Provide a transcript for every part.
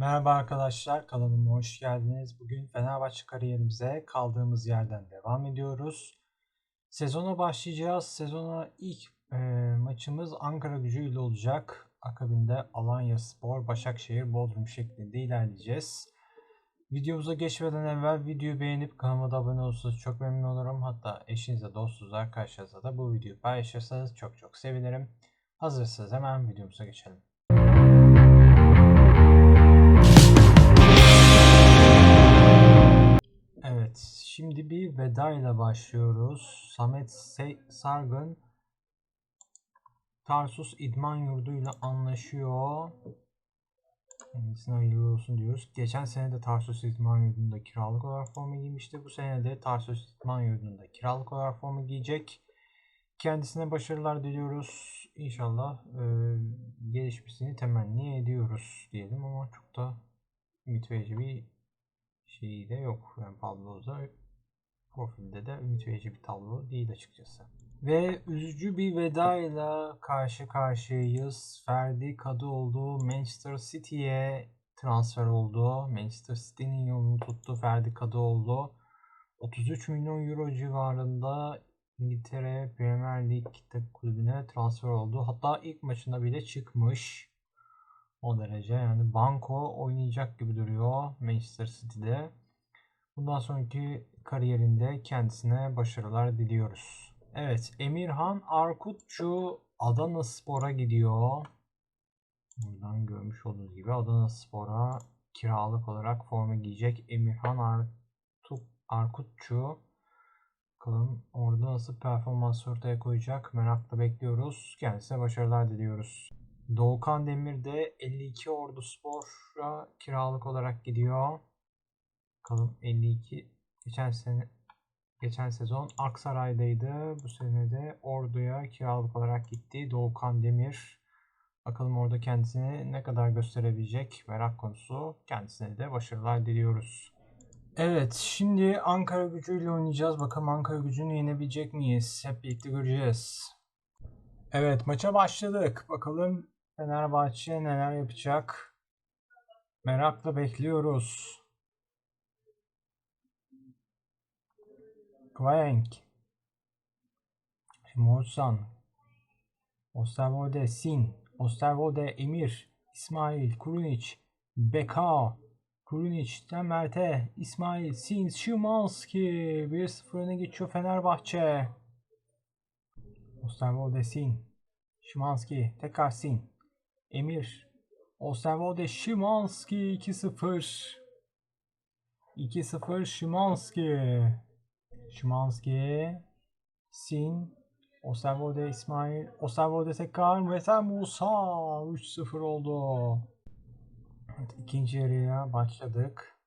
Merhaba arkadaşlar, kanalıma hoş geldiniz. Bugün Fenerbahçe kariyerimize kaldığımız yerden devam ediyoruz. Sezona başlayacağız. Sezona ilk e, maçımız Ankara gücü ile olacak. Akabinde Alanya Spor, Başakşehir, Bodrum şeklinde ilerleyeceğiz. Videomuza geçmeden evvel videoyu beğenip kanalıma da abone olursanız çok memnun olurum. Hatta eşinize, dostunuza, arkadaşlarınıza da bu videoyu paylaşırsanız çok çok sevinirim. Hazırsanız hemen videomuza geçelim. Şimdi bir veda ile başlıyoruz. Samet Sargın Tarsus İdman Yurdu ile anlaşıyor. Kendisine hayırlı olsun diyoruz. Geçen sene de Tarsus İdman Yurdu'nda kiralık olarak forma giymişti. Bu sene de Tarsus İdman Yurdu'nda kiralık olarak forma giyecek. Kendisine başarılar diliyoruz. İnşallah e, gelişmesini temenni ediyoruz diyelim ama çok da ümit verici bir şeyi de yok. Yani Pablo'da profilde de ümit verici bir tablo değil açıkçası. Ve üzücü bir veda ile karşı karşıyayız. Ferdi Kadıoğlu Manchester City'ye transfer oldu. Manchester City'nin yolunu tuttu Ferdi Kadıoğlu. 33 milyon euro civarında İngiltere Premier Lig kulübüne transfer oldu. Hatta ilk maçında bile çıkmış. O derece yani banko oynayacak gibi duruyor Manchester City'de. Bundan sonraki kariyerinde kendisine başarılar diliyoruz. Evet Emirhan Arkutçu Adana Spor'a gidiyor. Buradan görmüş olduğunuz gibi Adana Spor'a kiralık olarak forma giyecek Emirhan Artuk, Arkutçu. Bakalım orada nasıl performans ortaya koyacak merakla bekliyoruz. Kendisine başarılar diliyoruz. Doğukan Demir de 52 Ordu Spor'a kiralık olarak gidiyor. Bakalım 52 geçen sene geçen sezon Aksaray'daydı. Bu sene de Ordu'ya kiralık olarak gitti. Doğukan Demir. Bakalım orada kendisini ne kadar gösterebilecek merak konusu. Kendisine de başarılar diliyoruz. Evet, şimdi Ankara gücüyle oynayacağız. Bakalım Ankara gücünü yenebilecek miyiz? Hep birlikte göreceğiz. Evet, maça başladık. Bakalım Fenerbahçe neler yapacak? Merakla bekliyoruz. Kvaenk. Morsan. Osterwolde Sin. Osterwolde Emir. İsmail Kurunic. Beka. Kurunic'ten Mert'e. İsmail Sin. Şimanski. 1-0 öne geçiyor Fenerbahçe. Osterwolde Sin. Şimanski. Tekrar Sin. Emir. Osterwolde Şimanski 2-0. 2-0 Şimanski. Şimanski. Sin. Osterwolde İsmail. Osterwolde tekrar. Veter Musa. 3-0 oldu. Evet, ikinci yarıya başladık.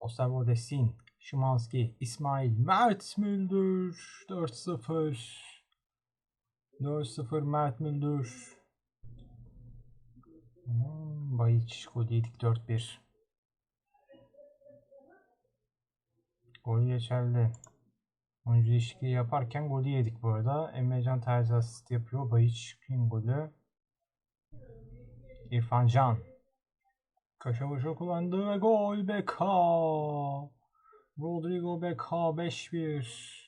Osterwolde Sin. Şimanski. İsmail. Mert Müldür. 4-0. 4-0 Mert Müldür. Hmm, Bayiç gol yedik 4-1. Gol geçerli. Oyuncu değişikliği yaparken golü yedik bu arada. Emrecan terzi asist yapıyor. Bayiç kim golü? İrfan Can. Köşe vuruşu kullandı ve gol Beka. Rodrigo Beka 5-1.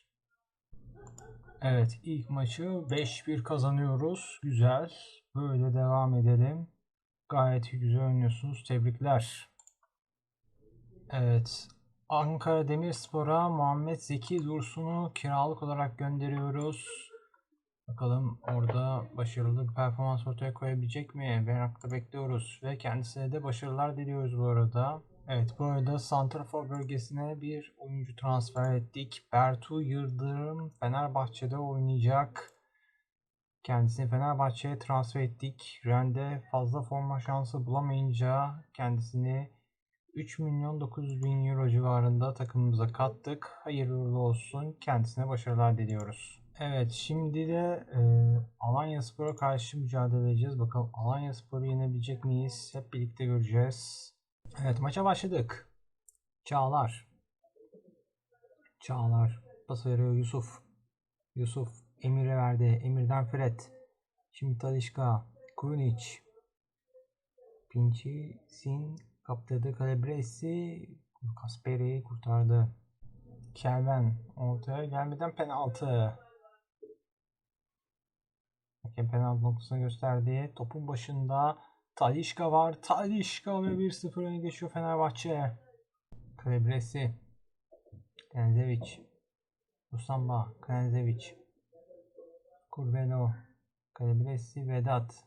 Evet ilk maçı 5-1 kazanıyoruz. Güzel. Böyle devam edelim. Gayet güzel oynuyorsunuz. Tebrikler. Evet. Ankara Demirspor'a Muhammed Zeki Dursun'u kiralık olarak gönderiyoruz. Bakalım orada başarılı bir performans ortaya koyabilecek mi? Merakla bekliyoruz. Ve kendisine de başarılar diliyoruz bu arada. Evet bu arada Santrafor bölgesine bir oyuncu transfer ettik. Bertu Yıldırım Fenerbahçe'de oynayacak. Kendisini Fenerbahçe'ye transfer ettik. Ren'de fazla forma şansı bulamayınca kendisini 3 milyon 900 bin euro civarında takımımıza kattık. Hayırlı olsun. Kendisine başarılar diliyoruz. Evet şimdi de e, Alanya Spor'a karşı mücadele edeceğiz. Bakalım Alanya Spor'u yenebilecek miyiz? Hep birlikte göreceğiz. Evet maça başladık. Çağlar. Çağlar. Pas veriyor Yusuf. Yusuf Emir'e verdi. Emir'den Fred. Şimdi Talişka. Kurunic. Pinci, Sin, Kaptırdı Calabresi. Kasperi kurtardı. Kelven ortaya gelmeden penaltı. Hakem penaltı noktasını gösterdi. Topun başında Talişka var. Talişka ve 1-0 öne geçiyor Fenerbahçe. Calabresi. Knezevic. Usamba. Knezevic. Kurbelo. Calabresi. Vedat.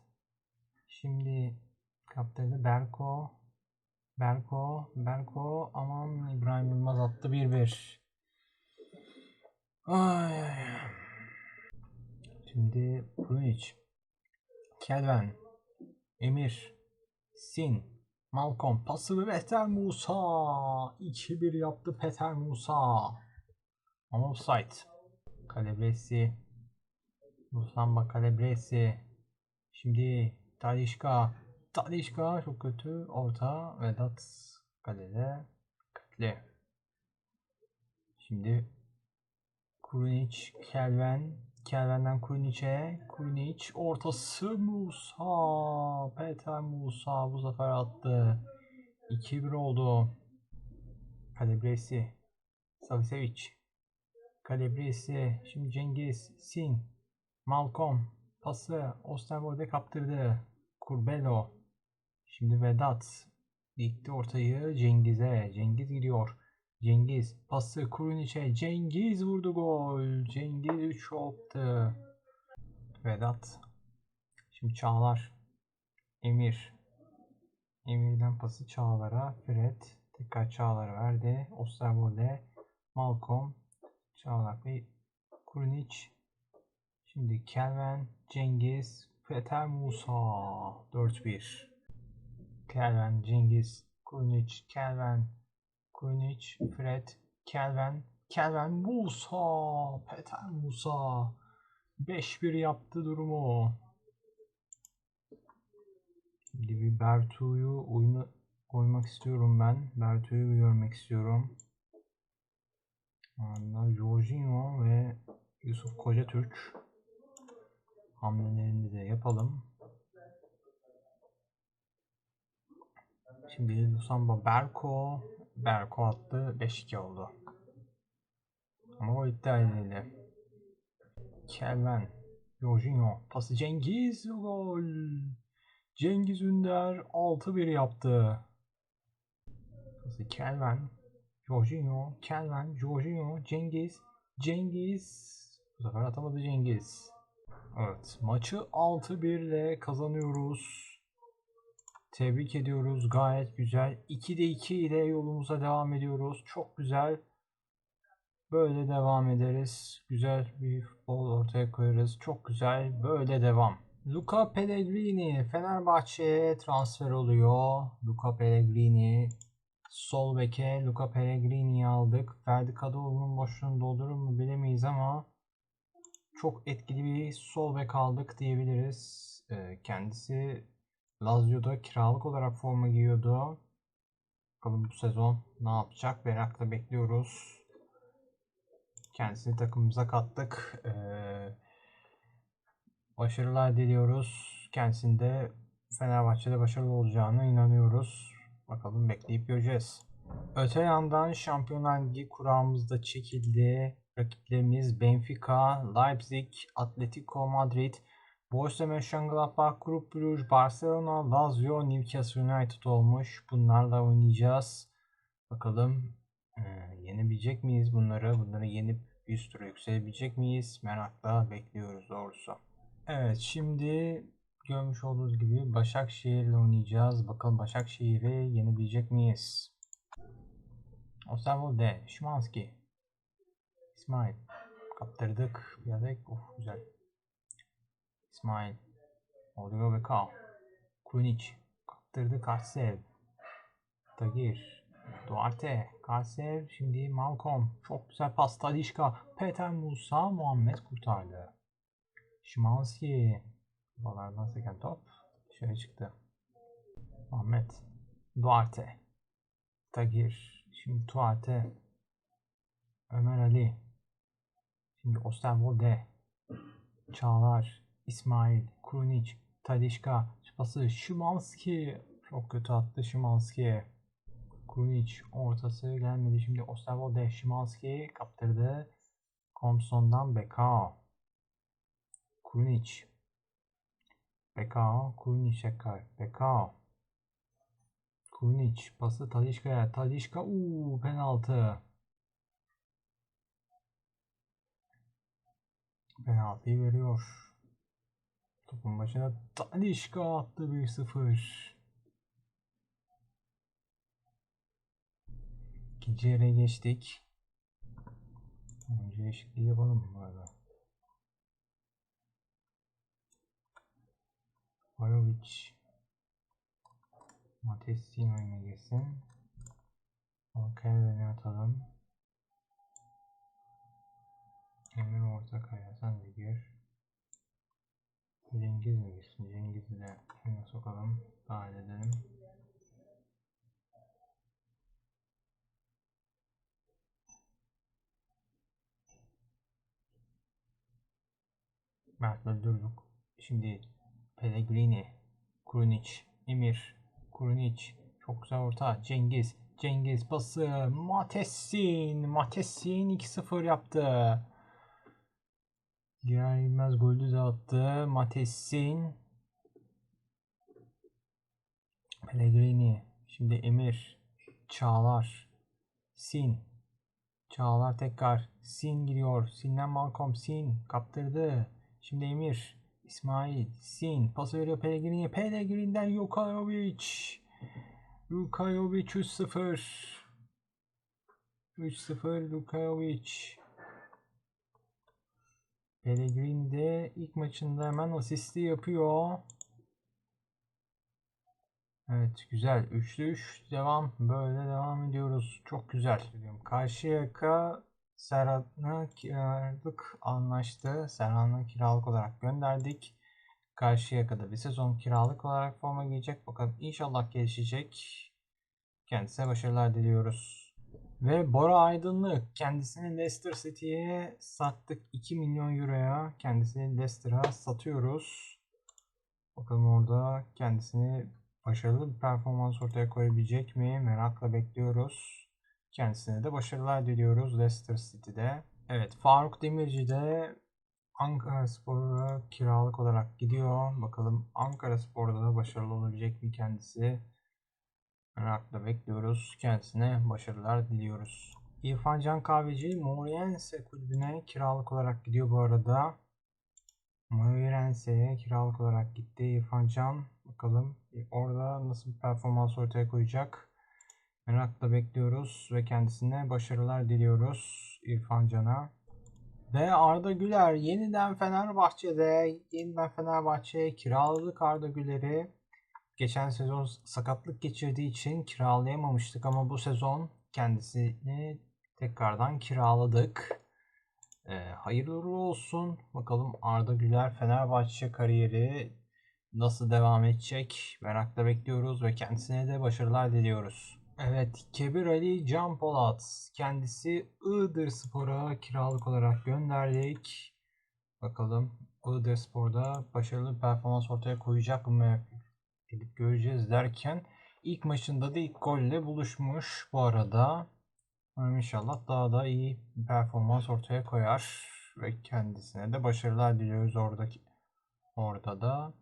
Şimdi kaptırdı Berko. Berko. Berko. Aman İbrahim Yılmaz attı 1-1. Ay, ay. Şimdi Krunic. Kelven. Emir. Sin. Malcolm. Pası ve Peter Musa. 2-1 yaptı Peter Musa. Ama offside. Kalebresi. Musamba Kalebresi. Şimdi Talişka. Talişka çok kötü. Orta. Vedat kalede. Dikkatli. Şimdi Krunic, Kelven, Kelven'den Krunic'e, Krunic ortası Musa, Peter Musa bu sefer attı. 2-1 oldu. Kalebresi, Savicevic, Kalebresi, şimdi Cengiz, Sin, Malcolm, pası Osterwold'e kaptırdı. Kurbelo, şimdi Vedat, dikti ortayı Cengiz'e, Cengiz gidiyor. Cengiz pası Kurunic'e Cengiz vurdu gol. Cengiz 3 yaptı. Vedat. Şimdi Çağlar. Emir. Emir'den pası Çağlar'a. Fred. Tekrar Çağlar'a verdi. Osterwolde. Malcolm. Çağlar ve Kurunic. Şimdi Kelven. Cengiz. Peter Musa. 4-1. Kelven. Cengiz. Kurunic. Kelven. Krunic, Fred, Kelven, Kelven, Musa, Peter Musa. 5-1 yaptı durumu. Şimdi bir Bertu'yu oyunu koymak istiyorum ben. Bertu'yu görmek istiyorum. Anda Jorginho ve Yusuf Kocatürk hamlelerini de yapalım. Şimdi Lusamba Berko Berko attı 5-2 oldu. Ama o iptal edildi. Kelven, Jorginho, pası Cengiz gol. Cengiz Ünder 6-1 yaptı. Pası Kelven, Jorginho, Kelven, Jorginho, Cengiz, Cengiz. Bu sefer atamadı Cengiz. Evet maçı 6-1 ile kazanıyoruz. Tebrik ediyoruz. Gayet güzel. 2'de 2 ile yolumuza devam ediyoruz. Çok güzel. Böyle devam ederiz. Güzel bir futbol ortaya koyarız. Çok güzel. Böyle devam. Luca Pellegrini Fenerbahçe'ye transfer oluyor. Luca Pellegrini sol beke Luca Pellegrini'yi aldık. Ferdi Kadıoğlu'nun boşluğunu doldurur mu bilemeyiz ama çok etkili bir sol bek aldık diyebiliriz. Kendisi Lazio'da kiralık olarak forma giyiyordu. Bakalım bu sezon ne yapacak merakla bekliyoruz. Kendisini takımımıza kattık. Ee, başarılar diliyoruz. Kendisinde Fenerbahçe'de başarılı olacağına inanıyoruz. Bakalım bekleyip göreceğiz. Öte yandan Şampiyonlar Ligi kurağımızda çekildi. Rakiplerimiz Benfica, Leipzig, Atletico Madrid, Borussia Mönchengladbach, Club Brugge, Barcelona, Lazio, Newcastle United olmuş. Bunlarla oynayacağız. Bakalım e, yenebilecek miyiz bunları? Bunları yenip üst tura yükselebilecek miyiz? Merakla bekliyoruz doğrusu. Evet şimdi görmüş olduğunuz gibi Başakşehir ile oynayacağız. Bakalım Başakşehir'i yenebilecek miyiz? Osterwolde, Şimanski, İsmail. Kaptırdık. Bir adet. Of güzel. İsmail. Oliver Bekal. Krunic. Kaptırdı Karsev. Tagir. Duarte. Karsev. Şimdi Malcolm. Çok güzel pas. Tadişka. Peter Musa. Muhammed kurtardı. Şimanski. Balardan seken top. Dışarı çıktı. Muhammed. Duarte. Tagir. Şimdi Duarte. Ömer Ali. Şimdi Osterwolde. Çağlar. İsmail, Krunic, Tadişka, pası Şimanski, Çok kötü attı Şimanski. Krunic ortası gelmedi. Şimdi Osterwolde Şimanski kaptırdı. Thompson'dan Bekao. Krunic. Bekao. Krunic tekrar. Bekao. Krunic. Pası Talişka'ya. Talişka. Uuu penaltı. Penaltıyı veriyor. Topun başına Talişka attı 1-0. İkinci yere geçtik. Oyuncu değişikliği yapalım bu arada? Vajovic Matessin oyuna girsin. Alkelven'i atalım. Emir Ortakaya sen de gir. Cengiz mi girsin? Cengiz'i de oyuna sokalım. Dahil edelim. Mert öldürdük. Şimdi Pellegrini, Krunic, Emir, Krunic, çok güzel orta, Cengiz, Cengiz pası, Matessin, Matessin 2-0 yaptı. Girer girmez golü de attı, Matessin. Pellegrini, şimdi Emir, Çağlar, Sin, Çağlar tekrar, Sin giriyor, Sin'den Malcolm, Sin kaptırdı. Şimdi Emir, İsmail, Sin, pas veriyor Pellegrini'ye. Pellegrini'den Jukajovic. Jukajovic 3-0. 3-0 Jukajovic. Pellegrini de ilk maçında hemen asisti yapıyor. Evet güzel. 3'lü 3 devam. Böyle devam ediyoruz. Çok güzel. Karşıyaka Serhan'ı kiralık anlaştı. Serhan'ı kiralık olarak gönderdik. Karşıyaka'da bir sezon kiralık olarak forma giyecek. Bakalım inşallah gelişecek. Kendisine başarılar diliyoruz. Ve Bora Aydınlık kendisini Leicester City'ye sattık 2 milyon euroya. Kendisini Leicester'a satıyoruz. Bakalım orada kendisini başarılı bir performans ortaya koyabilecek mi? Merakla bekliyoruz. Kendisine de başarılar diliyoruz Leicester City'de. Evet Faruk Demirci de Ankara Spor'a kiralık olarak gidiyor. Bakalım Ankara Spor'da da başarılı olabilecek mi kendisi? Merakla bekliyoruz. Kendisine başarılar diliyoruz. İrfan Can Kahveci Moreirense kulübüne kiralık olarak gidiyor bu arada. Moreirense'ye kiralık olarak gitti İrfan Can. Bakalım orada nasıl bir performans ortaya koyacak. Merakla bekliyoruz ve kendisine başarılar diliyoruz İrfan Can'a. Ve Arda Güler yeniden Fenerbahçe'de yeniden Fenerbahçe'ye kiraladık Arda Güler'i. Geçen sezon sakatlık geçirdiği için kiralayamamıştık ama bu sezon kendisini tekrardan kiraladık. Ee, hayırlı olsun. Bakalım Arda Güler Fenerbahçe kariyeri nasıl devam edecek? Merakla bekliyoruz ve kendisine de başarılar diliyoruz. Evet, Kebir Ali Can Polat. Kendisi Iğdır Spor'a kiralık olarak gönderdik. Bakalım Iğdır Spor'da başarılı performans ortaya koyacak mı? Gidip göreceğiz derken ilk maçında da ilk golle buluşmuş bu arada. İnşallah daha da iyi performans ortaya koyar ve kendisine de başarılar diliyoruz oradaki orada da.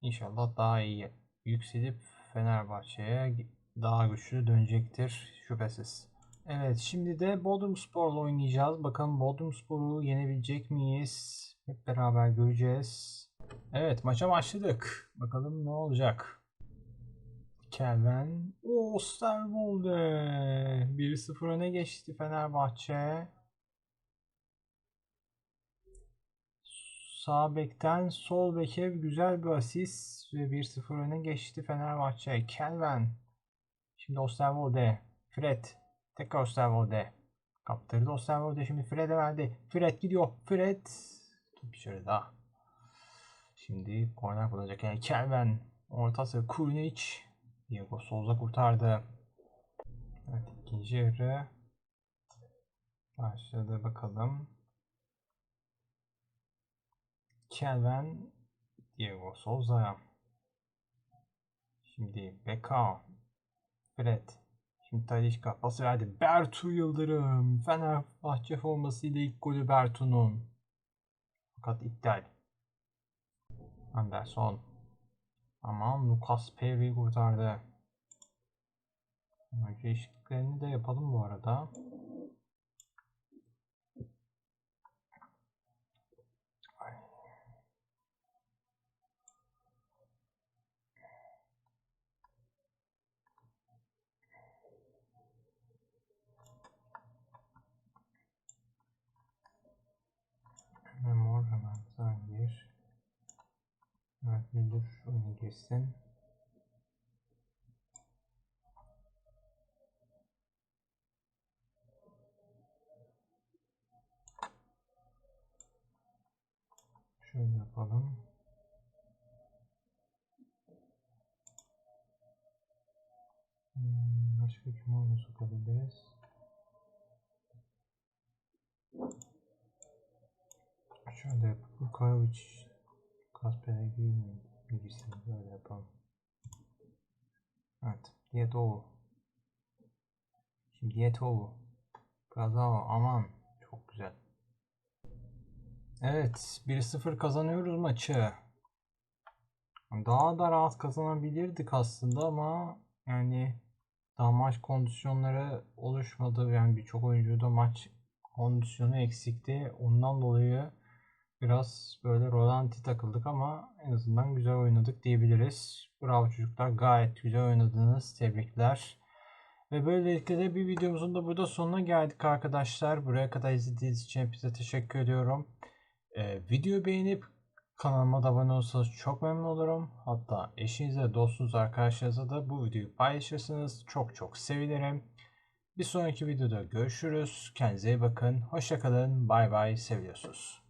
İnşallah daha iyi yükselip Fenerbahçe'ye daha güçlü dönecektir şüphesiz. Evet şimdi de Bodrum Spor'la oynayacağız. Bakalım Bodrum Spor'u yenebilecek miyiz? Hep beraber göreceğiz. Evet maça başladık. Bakalım ne olacak. Kelven Osterwolde 1-0 öne geçti Fenerbahçe. Sağ bekten sol beke güzel bir asist ve 1-0 öne geçti Fenerbahçe. Kelven Şimdi Osterwolde. Fred. Tekrar Osterwolde. Kaptırdı Osterwolde. Şimdi Fred'e verdi. Fred gidiyor. Fred. Bir şöyle daha. Şimdi korner kullanacak. Yani Kelven. Ortası Kurnic. Diego Souza kurtardı. Evet ikinci yarı. Başladı bakalım. Kelven. Diego Souza'ya. Şimdi Beka. Fred. Şimdi Talişka pası verdi. Bertu Yıldırım. Fenerbahçe formasıyla ilk golü Bertu'nun. Fakat iptal. Anderson. Aman Lucas Perry kurtardı. Önce değişikliklerini de yapalım bu arada. Ay. Hemen mor hemen sen gir. Evet öne girsin. Şöyle yapalım. Hmm, başka kim oyunu sokabiliriz? Şöyle yapıp Lukavic, Kasper'e girmeyin. Girsin böyle yapalım. Evet. Dietoğlu. Şimdi Dietoğlu. Bravo aman. Çok güzel. Evet. 1-0 kazanıyoruz maçı. Daha da rahat kazanabilirdik aslında ama yani daha maç kondisyonları oluşmadı. Yani birçok oyuncuda maç kondisyonu eksikti. Ondan dolayı biraz böyle rolanti takıldık ama en azından güzel oynadık diyebiliriz. Bravo çocuklar gayet güzel oynadınız. Tebrikler. Ve böylelikle de bir videomuzun da burada sonuna geldik arkadaşlar. Buraya kadar izlediğiniz için hepinize teşekkür ediyorum. Ee, videoyu beğenip kanalıma da abone olursanız çok memnun olurum. Hatta eşinize, dostunuz, arkadaşlarınıza da bu videoyu paylaşırsanız çok çok sevinirim. Bir sonraki videoda görüşürüz. Kendinize iyi bakın. Hoşçakalın. Bay bay. Seviyorsunuz.